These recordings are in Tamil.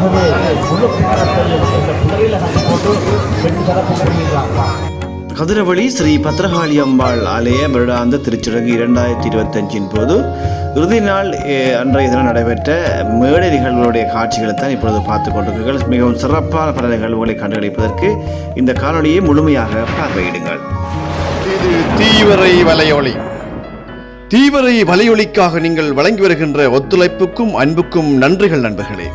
ஆகவே வெற்றி பெறுகிறார் கதிரவழி ஸ்ரீ பத்ரகாளி அம்பாள் ஆலய வருடாந்த திருச்சடங்கு இரண்டாயிரத்தி இருபத்தஞ்சின் போது இறுதி நாள் அன்றைய தினம் நடைபெற்ற மேடை நிகழ்வுகளுடைய காட்சிகளை தான் இப்பொழுது பார்த்து கொண்டிருக்கிறீர்கள். மிகவும் சிறப்பான பல நிகழ்வுகளை கண்டுகளிப்பதற்கு இந்த காணொளியை முழுமையாக பார்வையிடுங்கள். இது தீவிரை வலையொலி. தீவிரை வலையொலிக்காக நீங்கள் வழங்கி வருகின்ற ஒத்துழைப்புக்கும் அன்புக்கும் நன்றிகள் நண்பர்களே.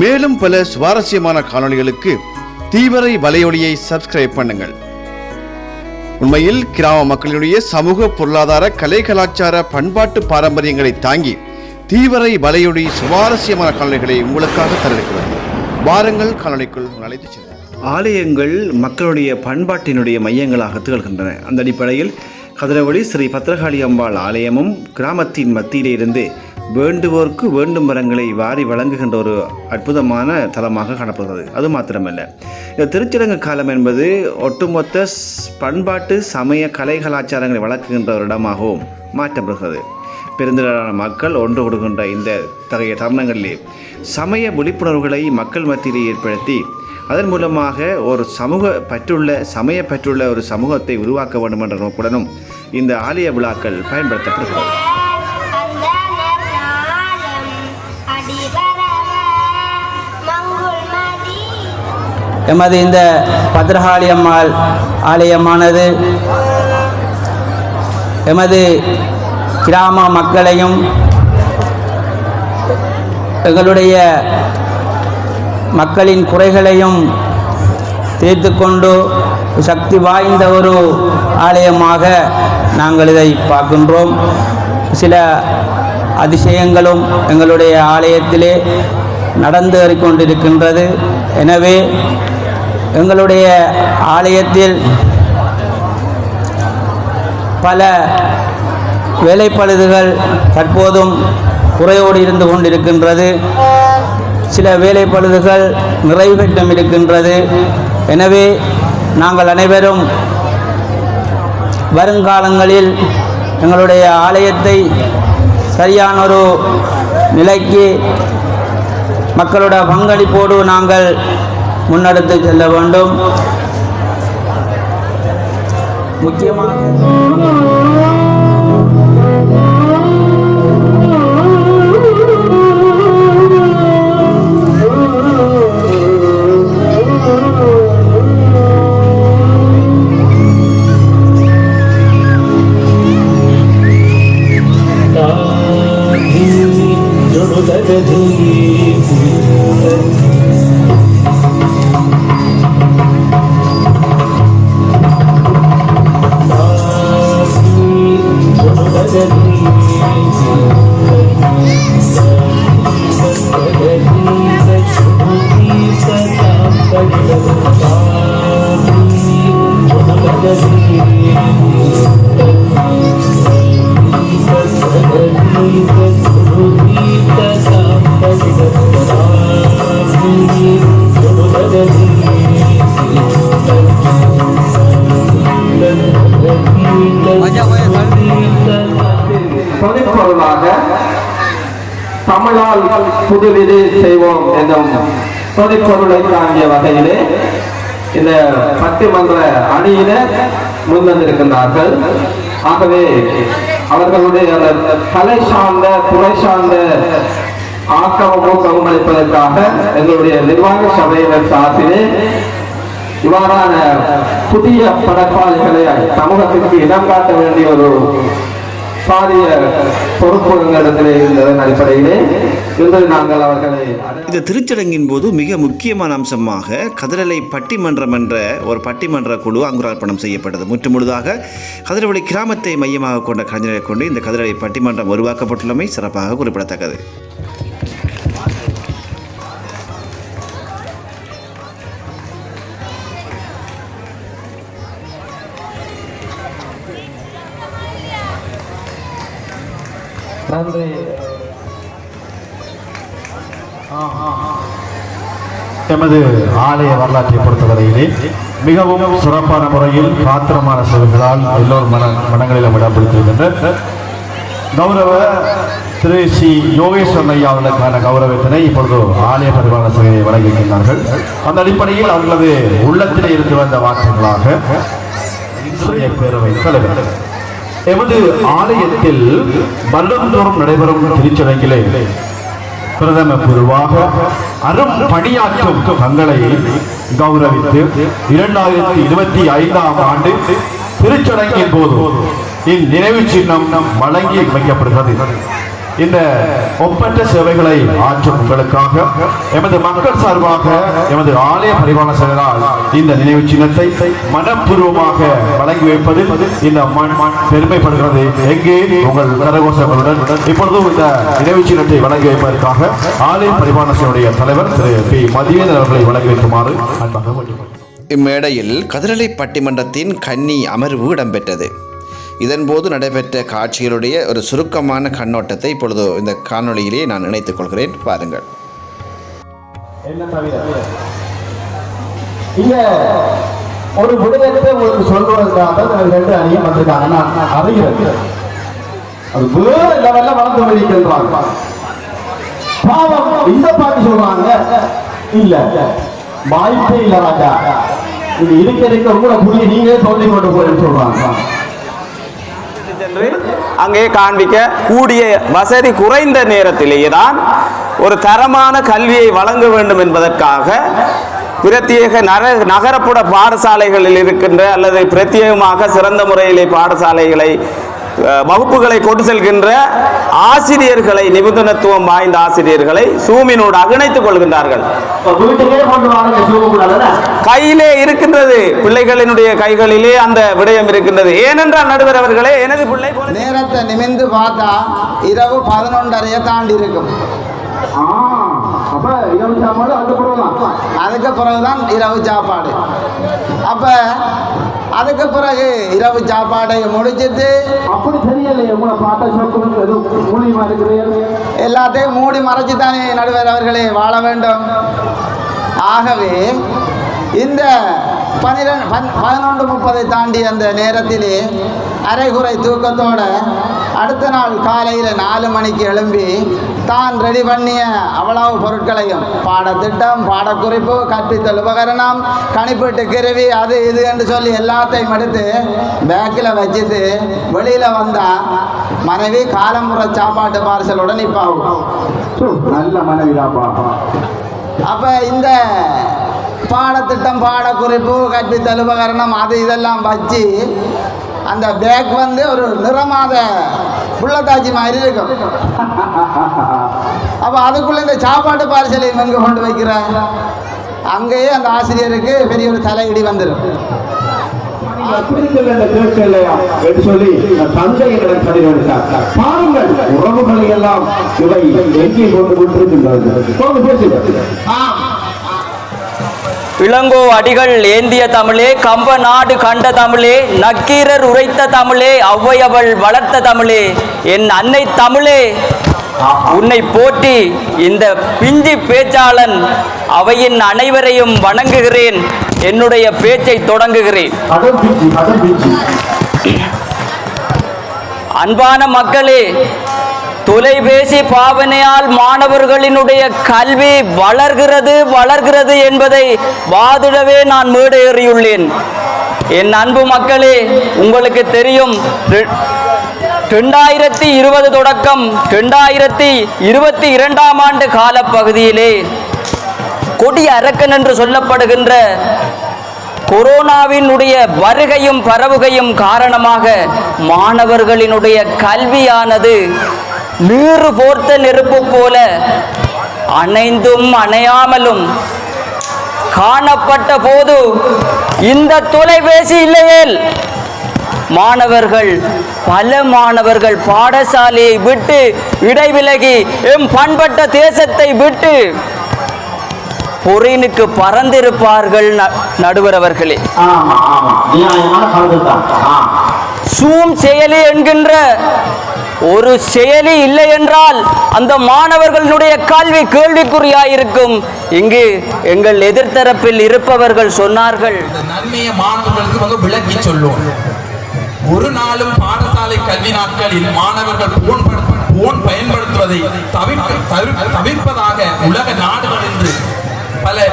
மேலும் பல சுவாரஸ்யமான காணொளிகளுக்கு தீவரை வலையொலியை சப்ஸ்கிரைப் பண்ணுங்கள். உண்மையில் கிராம மக்களுடைய சமூக பொருளாதார கலை கலாச்சார பண்பாட்டு பாரம்பரியங்களை தாங்கி தீவரை வலையொலி சுவாரஸ்யமான காணொளிகளை உங்களுக்காக தரவிருக்கிறது வாருங்கள் காணொளிக்குள் அழைத்து செல்லும் ஆலயங்கள் மக்களுடைய பண்பாட்டினுடைய மையங்களாக திகழ்கின்றன. அந்த அடிப்படையில் கதிரவழி ஸ்ரீ பத்ரகாளி அம்பாள் ஆலயமும் கிராமத்தின் மத்தியிலிருந்து வேண்டுவோர்க்கு வேண்டும் வரங்களை வாரி வழங்குகின்ற ஒரு அற்புதமான தலமாக காணப்படுகிறது. அது மாத்திரமல்ல. இந்த திருச்சடங்கு காலம் என்பது ஒட்டுமொத்த ஸ்- பண்பாட்டு சமய கலை கலாச்சாரங்களை வளர்க்குகின்ற ஒரு இடமாகவும் மாற்றப்படுகிறது. பெருந்திரளான மக்கள் ஒன்று கொடுக்கின்ற இந்த தகைய தருணங்களிலே சமய விழிப்புணர்வுகளை மக்கள் மத்தியிலே ஏற்படுத்தி அதன் மூலமாக ஒரு சமூக பற்றுள்ள சமய பற்றுள்ள ஒரு சமூகத்தை உருவாக்க வேண்டும் என்ற நோக்குடனும் இந்த ஆலய விழாக்கள் பயன்படுத்தப்படுகிறது. எமது இந்த பத்ரகாளி அம்மாள் ஆலயமானது எமது கிராம மக்களையும் எங்களுடைய மக்களின் குறைகளையும் தீர்த்து கொண்டு சக்தி வாய்ந்த ஒரு ஆலயமாக நாங்கள் இதை பார்க்கின்றோம். சில அதிசயங்களும் எங்களுடைய ஆலயத்திலே நடந்து கொண்டிருக்கின்றது எனவே எங்களுடைய ஆலயத்தில் பல வேலைப்பழுதுகள் தற்போதும் குறையோடு இருந்து கொண்டிருக்கின்றது. சில வேலைப்பழுதுகள் நிறைவு பெற்றும் இருக்கின்றது. எனவே நாங்கள் அனைவரும் வருங்காலங்களில் எங்களுடைய ஆலயத்தை சரியான ஒரு நிலைக்கு மக்களோட பங்களிப்போடு நாங்கள் முன்னெடுத்து செல்ல வேண்டும். முக்கியமாக பொதுப்பொருளாக தமிழால் புதுவிது செய்வோம் என்னும் பொதுப்பொருளை தாங்கிய வகையிலே இந்த பத்து மன்ற அணியினர் முன்வந்திருக்கின்றார்கள். ஆகவே அவர்களுடைய கலை சார்ந்த துறை சார்ந்த ஆக்கமும் கவனிப்பதற்காக எங்களுடைய நிர்வாக சபையினர் சார்பிலே இவ்வாறான புதிய படைப்பாளிகளை சமூகத்திற்கு இடம் காட்ட வேண்டிய ஒரு பாரிய பொறுப்பு எங்களிடத்திலே இருந்ததன் அடிப்படையிலே இன்று நாங்கள் அவர்களை இந்த திருச்சடங்கின் போது மிக முக்கியமான அம்சமாக கதிரலை பட்டிமன்றம் என்ற ஒரு பட்டிமன்ற குழு அங்குரார்ப்பணம் செய்யப்பட்டது. முற்று முழுதாக கதிரவழி கிராமத்தை மையமாக கொண்ட கலைஞரை கொண்டு இந்த கதிரலை பட்டிமன்றம் உருவாக்கப்பட்டுள்ளமை சிறப்பாக குறிப்பிடத்தக்கது. நன்றி எமது ஆலய வரலாற்றை பொறுத்தவரையிலே மிகவும் சிறப்பான முறையில் காத்திரமான சேவைகளால் எல்லோர் மன மனங்களிலும் இடம் பிடித்திருக்கின்ற கௌரவ திரு சி. யோகேஸ்வரன் ஐயா அவர்களுக்கான கௌரவத்தினை இப்பொழுது ஆலய பரிமாண சபையை வழங்கியிருக்கிறார்கள் அந்த அடிப்படையில் அவர்களது உள்ளத்திலே இருந்து வந்த வார்த்தைகளாக பேரவை தலைவர் எமது ஆலயத்தில் வருடந்தோறும் நடைபெறும் திருச்சடங்கிலே பிரதம குருவாக அரும் பணியாற்றும் தங்களை கௌரவித்து இரண்டாயிரத்தி இருபத்தி ஐந்தாம் ஆண்டு திருச்சடங்கின் போது இந்நினைவு சின்னம் வழங்கி வைக்கப்படுகிறது. இந்த ஒப்பற்ற சேவைகளை ஆற்றும் உங்களுக்காக எமது மக்கள் சார்பாக எமது ஆலய பரிமாண செயலால் இந்த நினைவு சின்னத்தை மனப்பூர்வமாக வழங்கி வைப்பது இந்த மண் பெருமைப்படுகிறது. எங்கே? உங்கள் கரகோஷங்களுடன். இப்பொழுதும் இந்த நினைவு சின்னத்தை வழங்கி வைப்பதற்காக ஆலய பரிமாண சேவையுடைய தலைவர் திரு பி. மதிவேந்தன் அவர்களை வழங்கி வைக்குமாறு அன்பாக இம்மேடையில் கதிரலை பட்டிமன்றத்தின் கன்னி அமர்வு இடம்பெற்றது. இதன்போது நடைபெற்ற காட்சிகளுடைய ஒரு சுருக்கமான கண்ணோட்டத்தை இப்பொழுது இந்த காணொளியிலே நான் இணைத்துக் கொள்கிறேன். பாருங்கள். இங்க ஒரு விடயத்தை உங்களுக்கு சொல்வதற்காக தான் ரெண்டு அணியும் வந்திருக்காங்க. நான் அறிகிறேன். அது வேறு லெவல்ல வளர்ந்து கொண்டிருக்கின்றாங்க. பாவம் இந்த பாட்டு சொல்றாங்க. இல்ல. வாய்ப்பே இல்ல ராஜா. இது இருக்க இருக்க உங்களை புரிய நீங்களே சொல்லி கொண்டு போறேன்னு சொல்றாங்க. சென்று அங்கே காண்பிக்க கூடிய வசதி குறைந்த நேரத்திலேயே தான் ஒரு தரமான கல்வியை வழங்க வேண்டும் என்பதற்காக பிரத்யேக நர நகரப்புற பாடசாலைகளில் இருக்கின்ற அல்லது பிரத்யேகமாக சிறந்த முறையிலே பாடசாலைகளை வகுப்புகளை கொண்டு செல்கின்ற ஆசிரியர்களை நிபுணத்துவம் வாய்ந்த ஆசிரியர்களை சூமினூடாக இணைத்துக் கொள்கின்றார்கள். கையிலே இருக்கின்றது. பிள்ளைகளினுடைய கைகளிலே அந்த விடயம் இருக்கின்றது. ஏனென்றால் நடுவர் அவர்களே எனது பிள்ளை போல நேரத்தை நிமிந்து பார்த்தா இரவு பதினொன்றரைய தாண்டி இருக்கும். அப்ப இரவு சாப்பாடு அது போடலாம் அதுக்கு பிறகுதான் இரவு சாப்பாடு. அப்ப அதுக்கு பிறகு இரவு சாப்பாடை முடிச்சிட்டு அப்படி தெரியலையே உங்களை பார்த்தா சொற்கும் எதுவும் மூலியமா இருக்கிறீர்கள் எல்லாத்தையும் மூடி மறைச்சு தானே நடுவர் அவர்களே வாழ வேண்டும். ஆகவே இந்த பனிரெண்டு பதினொன்று முப்பதை தாண்டி அந்த நேரத்திலே அரைகுறை தூக்கத்தோட அடுத்த நாள் காலையில் நாலு மணிக்கு எழும்பி தான் ரெடி பண்ணிய அவ்வளவு பொருட்களையும். பாடத்திட்டம் பாடக்குறிப்பு கற்பித்தல் உபகரணம் கணிப்பீட்டு கருவி அது இது என்று சொல்லி எல்லாத்தையும் எடுத்து பேக்கில் வச்சுட்டு வெளியில் வந்தால் மனைவி காலமுறை சாப்பாட்டு பார்சலோட நிற்பாகும் நல்ல மனைவிதாப்பா அப்ப இந்த பாடத்திட்டம் பாடக்குறிப்பு கற்பித்தல் உபகரணம் அது இதெல்லாம் வச்சு அந்த பேக் வந்து ஒரு நிறமாத புள்ளத்தாச்சி மாதிரி இருக்கும். அப்போ அதுக்குள்ள இந்த சாப்பாட்டு பார்சலையும் எங்கே கொண்டு வைக்கிற அங்கேயே அந்த ஆசிரியருக்கு பெரிய ஒரு தலையிடி வந்துடும் சொல்லி தந்தை என்னிடம் பதிலளித்தார் பாருங்கள் உறவுகளை எல்லாம் இவை எங்கே கொண்டு கொண்டிருக்கின்றது போங்க பேசுங்க இளங்கோ அடிகள் ஏந்திய தமிழே கம்ப நாடு கண்ட தமிழே நக்கீரர் உரைத்த தமிழே ஔவையவள் வளர்த்த தமிழே என் அன்னை தமிழே. உன்னை போற்றி இந்த பிஞ்சி பேச்சாளன் அவையின் அனைவரையும் வணங்குகிறேன். என்னுடைய பேச்சை தொடங்குகிறேன். அன்பான மக்களே தொலைபேசி பாவனையால் மாணவர்களினுடைய கல்வி வளர்கிறது வளர்கிறது என்பதை வாதிடவே நான் மேடேறியுள்ளேன் என் அன்பு மக்களே உங்களுக்கு தெரியும் ரெண்டாயிரத்தி இருபது தொடக்கம் ரெண்டாயிரத்தி இருபத்தி இரண்டாம் ஆண்டு காலப்பகுதியிலே கொடிய அரக்கன் என்று சொல்லப்படுகின்ற கொரோனாவினுடைய வருகையும் பரவுகையும் காரணமாக மாணவர்களினுடைய கல்வியானது நீறு போர்த்த நெருப்பு போல அணைந்தும் அணையாமலும் காணப்பட்ட போது இந்த தொலைபேசி இல்லையேல் மாணவர்கள் பல மாணவர்கள் பாடசாலையை விட்டு இடைவிலகி எம் பண்பட்ட தேசத்தை விட்டு பொறினுக்கு பறந்திருப்பார்கள் ந- நடுவர் அவர்களே. சூம் செயலி என்கின்ற ஒரு செயலி இல்லை என்றால் அந்த மாணவர்களுடைய கல்வி கேள்விக்குறியாயிருக்கும். இங்கு எங்கள் எதிர்த்தரப்பில் இருப்பவர்கள் சொன்னார்கள். நன்மையை மாணவர்களுக்கு விளக்கி சொல்லுவோம். ஒரு நாளும் பாடசாலை கல்வி நாட்களில் மாணவர்கள் போன் போன் பயன்படுத்துவதை தவிர்க்க தவிர்ப்பதாக உலக நாடுகள் என்று பல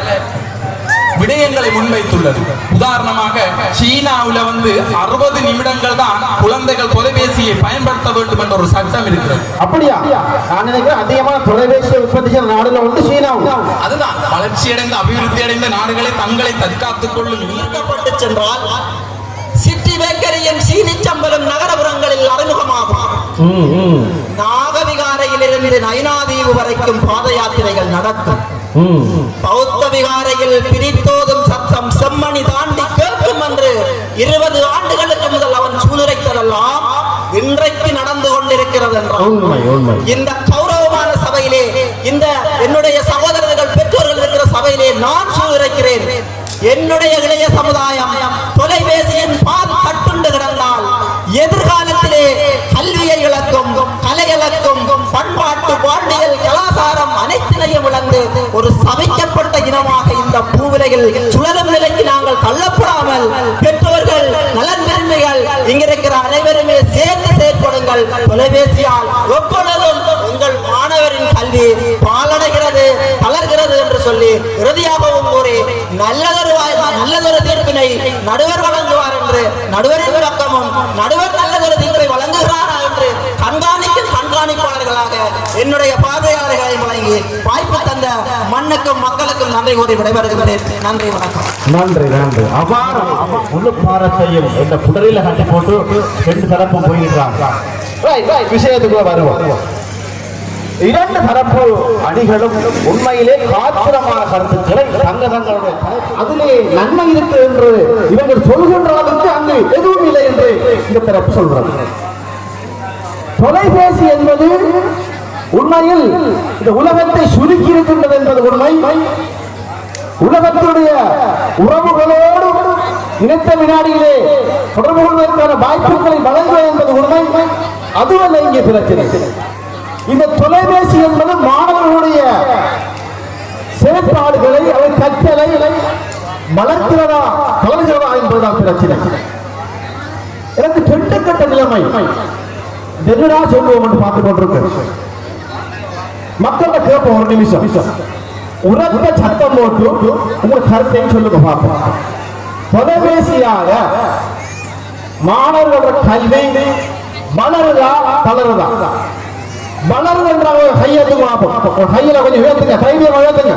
விடயங்களை முன்வைத்துள்ளது. உதாரணமாக சீனாவுல வந்து அறுபது நிமிடங்கள் தான் குழந்தைகள் தொலைபேசியை பயன்படுத்த வேண்டும் என்ற ஒரு சட்டம் இருக்கிறது. அப்படியா? நான் நினைக்கிறேன் அதிகமான தொலைபேசி உற்பத்தி செய்யற நாடுல வந்து சீனாவும். அதுதான். வளர்ச்சியடைந்த அபிவிருத்தி அடைந்த நாடுகளை தங்களை தற்காத்துக் கொள்ளும் ஈர்க்கப்பட்டு சென்றால் பேக்கரியின் சீனிச்சம்பலம் நகரபுரங்களில் அறிமுகமாகும். நாகவிகாரையிலிருந்து நயினாதீவு வரைக்கும் பாத யாத்திரைகள் நடக்கும். பௌத்த விகாரையில் பிரித்தோதும் சத்தம் செம்மணி தாண்டி கேட்கும் என்று இருபது ஆண்டுகளுக்கு முதல் அவன் சூளுரைத்ததெல்லாம் இன்றைக்கு நடந்து கொண்டிருக்கிறது என்றான். இந்த கௌரவமான சபையிலே இந்த என்னுடைய சகோதரர்கள் பெற்றோர்கள் இருக்கிற சபையிலே நான் சூழ்கிறேன் என்னுடைய இளைய சமுதாயம் தொலைபேசியின் பால் கட்டுண்டு கிடந்தால் எதிர்காலத்திலே கல்வியை இழக்கும் கலை இழக்கும் பண்பாட்டு பாண்டியல் கலாச்சாரம் அனைத்தினையும் இழந்து ஒரு சமைக்கப்பட்ட இனமாக இந்த பூவிலையில் சுழலும் நிலைக்கு நாங்கள் தள்ளப்படாமல் பெற்றோர்கள் நலன் பெருமைகள் இங்கிருக்கிற அனைவருமே சேர்ந்து செயற்படுங்கள். தொலைபேசியால் எப்பொழுதும் உங்கள் மாணவரின் கல்வி பாலடைகிறது வளர்கிறது என்று சொல்லி இறுதியாகவும் கூறி நல்லது நடுவர் வழங்குவார் என்று நடுவரின் விளக்கமும் நடுவர் நல்லதொரு தீர்ப்பை வழங்குகிறாரா என்று கண்காணிக்கும் கண்காணிப்பாளர்களாக என்னுடைய பார்வையாளர்களை வழங்கி வாய்ப்பு தந்த மண்ணுக்கும் மக்களுக்கும் நன்றி கூறி விடைபெறுகிறேன். நன்றி வணக்கம். நன்றி நன்றி. அபாரம் முழு பாரத்தையும் இந்த புடரில கட்டி போட்டு ரெண்டு தரப்பும் போயிடுறாங்க. விஷயத்துக்குள்ள வருவோம். இரண்டு தரப்பு அணிகளும் உண்மையிலே காத்திரமான கருத்துக்களை தங்க தங்களுடைய அதிலே நன்மை இருக்கு என்று இவர்கள் சொல்கின்ற அளவுக்கு அங்கு எதுவும் இல்லை என்று இந்த தரப்பு சொல்றது தொலைபேசி என்பது உண்மையில் இந்த உலகத்தை சுருக்கி இருக்கின்றது என்பது உண்மை. உலகத்துடைய உறவுகளோடு இணைத்த வினாடியிலே தொடர்பு கொள்வதற்கான வாய்ப்புகளை வழங்குவது என்பது உண்மை. அதுவல்ல இங்கே பிரச்சனை. இந்த தொலைபேசி என்பது மாணவர்களுடைய செயற்பாடுகளை அவை கற்றலை வளர்க்கிறதா கலர்கிறதா என்பதுதான் பிரச்சனை. எனக்கு ரெண்டு கட்ட நிலைமை என்னடா சொல்லுவோம் என்று பார்த்துக் கொண்டிருக்கேன் மக்கள்கிட்ட கேட்போம் ஒரு நிமிஷம். உரத்த சத்தம் போட்டு உங்க கருத்தையும் சொல்லுங்க பார்ப்போம். தொலைபேசியாக மாணவர்களோட கல்வி வளருதா தளருதா? வளருது என்ற ஒரு பார்ப்போம் ஒரு கையில கொஞ்சம் உயர்த்துங்க தைரியம் உயர்த்துங்க.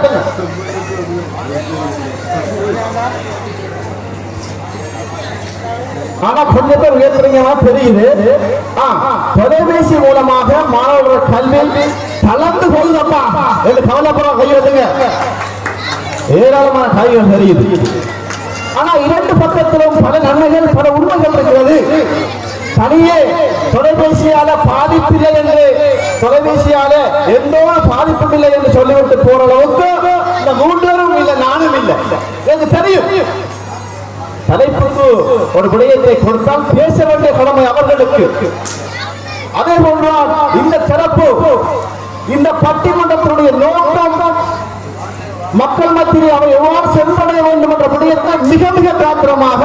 ஆனா கொஞ்ச பேர் உயர்த்துறீங்கன்னா தெரியுது. தொலைபேசி மூலமாக மாணவர்களோட கல்வி கலந்து கொள்ளுதப்பா என்று கவலைப்பட கையெழுத்துங்க ஏராளமான காய்கள் தெரியுது. ஆனா இரண்டு பக்கத்திலும் பல நன்மைகள் பல உண்மைகள் இருக்கிறது. தனியே தொலைபேசியால பாதிப்பில்லை என்று தொலைபேசியால எந்த ஒரு பாதிப்பும் இல்லை என்று சொல்லிவிட்டு போற அளவுக்கு இந்த மூன்றரும் இல்லை நானும் இல்லை. எனக்கு தெரியும். தலைப்புக்கு ஒரு விடயத்தை கொடுத்தால் பேச வேண்டிய கடமை அவர்களுக்கு. அதே போன்றால் இந்த சிறப்பு இந்த பட்டிமன்றத்தினுடைய நோக்கம் மக்கள் மத்தியில் அவர் எவ்வாறு சென்றடைய வேண்டும் என்ற விடயத்தை மிக மிக காத்திரமாக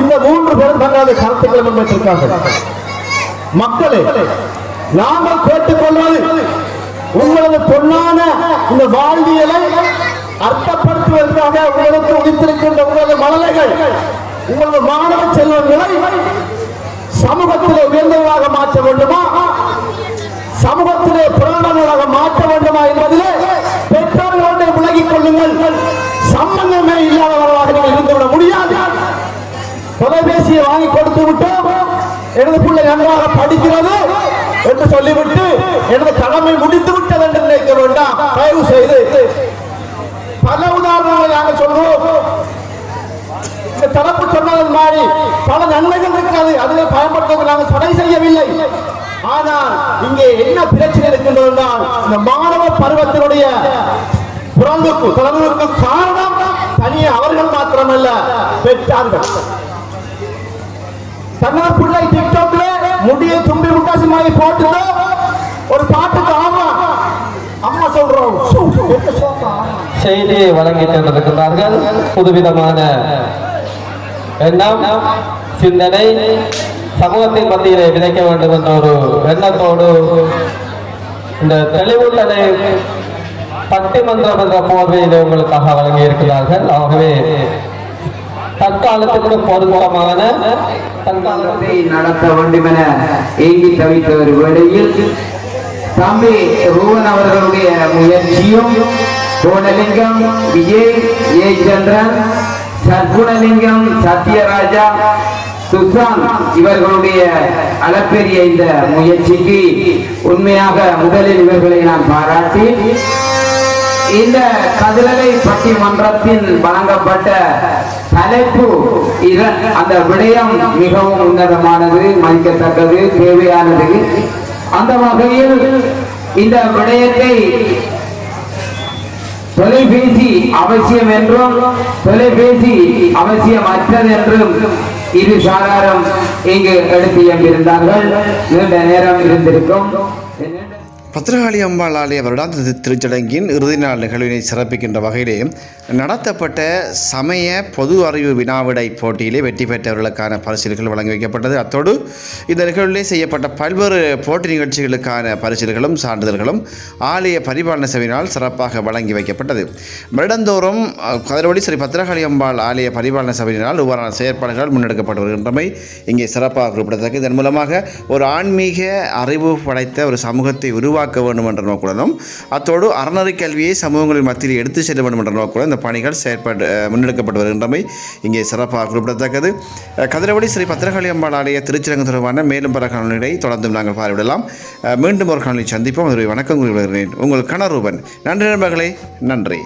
இந்த மூன்று பேரும் தங்களது கருத்துக்களை முன்வைத்திருக்கார்கள் மக்களே நாங்கள் கேட்டுக்கொள்வது உங்களது பொன்னான இந்த வாழ்வியலை அர்த்தப்படுத்துவதற்காக உங்களுக்கு உதித்திருக்கின்ற உங்களது மழலைகள் உங்களது மாணவ செல்வங்களை சமூகத்திலே உயர்ந்தவராக மாற்ற வேண்டுமா? சமூகத்திலே புராணங்களாக மாற்ற வேண்டுமா என்பதிலே பெற்றோர்களோடு விலகிக் கொள்ளுங்கள். சம்பந்தமே இல்லாதவர்களாக நீங்கள் இருந்துவிட முடியாது. தொலைபேசியை வாங்கி கொடுத்து விட்டோம். எனது பிள்ளை நன்றாக படிக்கிறது. என்று சொல்லிவிட்டு எனது கடமை முடித்து விட்டது என்று நினைக்க வேண்டாம். தயவு செய்து பல உதாரணங்களை நாங்கள் சொல்வோம் இந்த தரப்பு சொன்னதன் மாதிரி பல நன்மைகள் இருக்காது. அதில் பயன்படுத்த நாங்கள் தடை செய்யவில்லை. ஆனால் இங்கே என்ன பிரச்சனை இருக்கின்றது என்றால் இந்த மாணவ பருவத்தினுடைய புறங்குக்கு தொடர்புக்கு காரணம் தனியே அவர்கள் மாத்திரமல்ல பெற்றார்கள். தன்னோட பிள்ளை டிக்டாக் முடிய தும்பி முட்டாசி மாதிரி போட்டுட்டு ஒரு பாட்டுக்கு ஆமா. அம்மா சொல்றோம் செய்தி செய்தியை வழங்கி சென்றிருக்கிறார்கள் புதுவிதமான எண்ணம் சிந்தனை சமூகத்தின் மத்தியிலே விதைக்க வேண்டும் என்ற ஒரு எண்ணத்தோடு இந்த தெளிவுள்ளதை பட்டிமன்றம் என்ற போர்வையிலே உங்களுக்காக வழங்கி இருக்கிறார்கள் ஆகவே தற்காலத்துக்கு பொருத்தமான தற்காலத்தை நடத்த வேண்டும் என ஏங்கி தவித்த ஒரு வேளையில் தம்பி ரூவன் அவர்களுடைய முயற்சியும் கோடலிங்கம் விஜய் ஜெயச்சந்திரன் சர்க்குணலிங்கம் சத்யராஜா சுசாந்த் இவர்களுடைய அளப்பெரிய இந்த முயற்சிக்கு உண்மையாக முதலில் இவர்களை நான் பாராட்டி இந்த கதிரலை பட்டிமன்றத்தில் வழங்கப்பட்ட தலைப்பு இதன் அந்த விடயம் மிகவும் உன்னதமானது மதிக்கத்தக்கது தேவையானது. அந்த வகையில் இந்த விடயத்தை தொலைபேசி அவசியம் என்றும் தொலைபேசி அவசியம் அற்றது என்றும் இரு சாராரும் இங்கு எடுத்து எம்பிருந்தார்கள் நீண்ட நேரம் இருந்திருக்கும். பத்திரகாளி அம்பாள் ஆலய வருடாந்த திருச்சடங்கின் இறுதி நாள் நிகழ்வினை சிறப்பிக்கின்ற வகையிலே நடத்தப்பட்ட சமய பொது அறிவு வினாவிடை போட்டியிலே வெற்றி பெற்றவர்களுக்கான பரிசீல்கள் வழங்கி வைக்கப்பட்டது. அத்தோடு இந்த நிகழ்விலே செய்யப்பட்ட பல்வேறு போட்டி நிகழ்ச்சிகளுக்கான பரிசீல்களும் சான்றிதழ்களும் ஆலய பரிபாலன சபையினால் சிறப்பாக வழங்கி வைக்கப்பட்டது. வருடந்தோறும் அஹ், கதிரவழி ஸ்ரீ பத்திரகாளி அம்பாள் ஆலய பரிபாலன சபையினால் இவ்வாறான செயற்பாடுகள் முன்னெடுக்கப்பட்டு வருகின்றமை இங்கே சிறப்பாக குறிப்பிடத்தக்கது. இதன் மூலமாக ஒரு ஆன்மீக அறிவு படைத்த ஒரு சமூகத்தை உருவாக்க வேண்டும் என்ற நோக்குடனும் அத்தோடு அறநறை கல்வியை சமூகங்களின் மத்தியில் எடுத்து செல்ல வேண்டும் என்ற நோக்குடன் இந்த பணிகள் செயற்பட்டு முன்னெடுக்கப்பட்டு வருகின்றமை இங்கே சிறப்பாக குறிப்பிடத்தக்கது. கதிரவடி ஸ்ரீ பத்திரகாளி அம்பாள் ஆலய திருச்சிரங்கம் தொடர்பான மேலும் பல காணொலிகளை தொடர்ந்து நாங்கள் பார்வையிடலாம். மீண்டும் ஒரு காணொலி சந்திப்போம். அதனுடைய வணக்கம் கூறி வருகிறேன் உங்கள் கணரூபன் நன்றி நண்பர்களே. நன்றி.